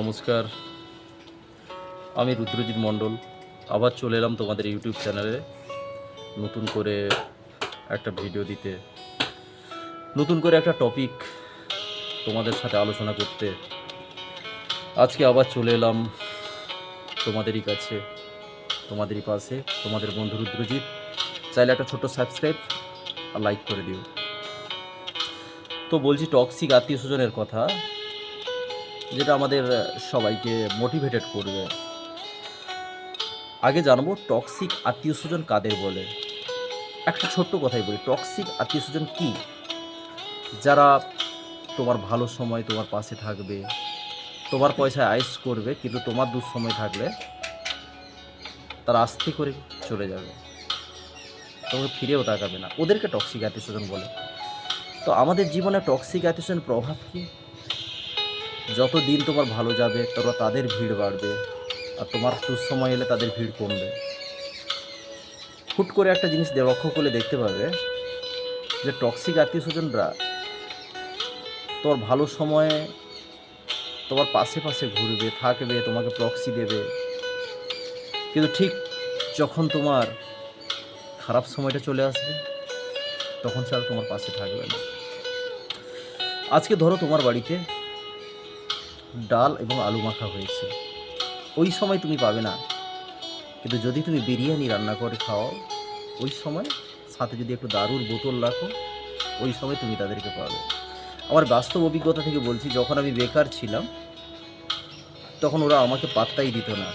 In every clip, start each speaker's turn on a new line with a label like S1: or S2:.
S1: নমস্কার। আমি রুদ্রজিৎ মণ্ডল। আবার চলে এলাম তোমাদের ইউটিউব চ্যানেলে নতুন করে একটা ভিডিও দিতে। নতুন করে একটা টপিক তোমাদের সাথে আলোচনা করতে। আজকে আবার চলে এলাম তোমাদেরই কাছে, তোমাদেরই পাশে, তোমাদের বন্ধু রুদ্রজিৎ। চাইলে একটা ছোট্ট সাবস্ক্রাইব আর লাইক করে দিও। তো বলছি টক্সিক আত্মীয় স্বজনের কথা। যেটা আমাদের সবাইকে মোটিভেটেড করবে। আগে জানব টক্সিক আত্মীয় স্বজন কাদের বলে। একটা ছোট্ট কথাই বলি টক্সিক আত্মীয় স্বজন কী? যারা তোমার ভালো সময় তোমার পাশে থাকবে, তোমার পয়সায় আইস করবে, কিন্তু তোমার দুঃসময় থাকলে তারা আস্তে করে চলে যাবে। তোমাকে ফিরেও তাকাবে না। ওদেরকে টক্সিক আত্মীয় স্বজন বলে। তো আমাদের জীবনে টক্সিক আত্মীয় স্বজনের প্রভাব কী? যত দিন তোমার ভালো যাবে, তত তাদের ভিড় বাড়বে আর তোমার দুঃসময় এলে তাদের ভিড় কমবে। হুট করে একটা জিনিস লক্ষ্য করলে দেখতে পাবে যে টক্সিক আত্মীয় স্বজনরা তোমার ভালো সময়ে তোমার পাশে পাশে ঘুরবে, থাকবে, তোমাকে প্রক্সি দেবে। কিন্তু ঠিক যখন তোমার খারাপ সময়টা চলে আসবে, তখন স্যার তোমার পাশে থাকবে না। আজকে ধরো তোমার বাড়িতে ডাল এবং আলু মাখা হয়েছে। ওই সময় তুমি পাবে না। কিন্তু যদি তুমি বিরিয়ানি রান্না করে খাও, ওই সময় সাথে যদি একটু দারুর বোতল রাখো, ওই সময় তুমি তাদেরকে পাবে। আমার বাস্তব অভিজ্ঞতা থেকে বলছি, যখন আমি বেকার ছিলাম, তখন ওরা আমাকে পাত্তাই দিত না।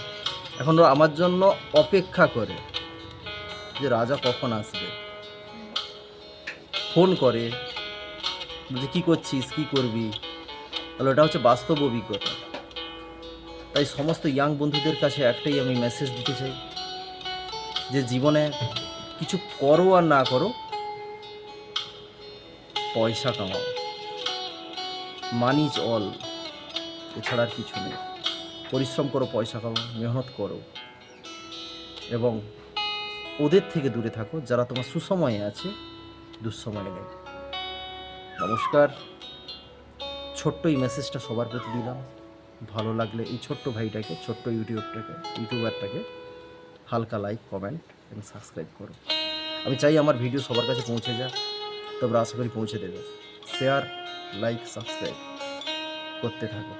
S1: এখন ওরা আমার জন্য অপেক্ষা করে যে রাজা কখন আসবে। ফোন করে, বলছে, কী করছিস? কী করবি? তাহলে ওটা হচ্ছে বাস্তব অভিজ্ঞতা। তাই সমস্ত ইয়াং বন্ধুদের কাছে একটাই আমি মেসেজ দিতে চাই, যে জীবনে কিছু করো আর না করো, পয়সা কামাও। মানি ইজ অল এছাড়া আর কিছু নেই। পরিশ্রম করো, পয়সা কামাও, মেহনত করো। এবং ওদের থেকে দূরে থাকো, যারা তোমার সুসময়ে আছে, দুঃসময়ে নেই। নমস্কার। ছোট্ট এই মেসেজটা সবার প্রতি দিলাম। ভালো লাগলে এই ছোট্ট ভাইটাকে, ছোট্ট ইউটিউবটাকে, ইউটিউবারটাকে হালকা লাইক কমেন্ট এবং সাবস্ক্রাইব করো। আমি চাই আমার ভিডিও সবার কাছে পৌঁছে যাক। তোমরা আশা করি পৌঁছে দেবে। শেয়ার লাইক সাবস্ক্রাইব করতে থাকো।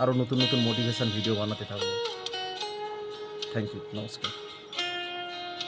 S1: আরও নতুন নতুন মোটিভেশান ভিডিও বানাতে থাকব থ্যাংক ইউ নমস্কার।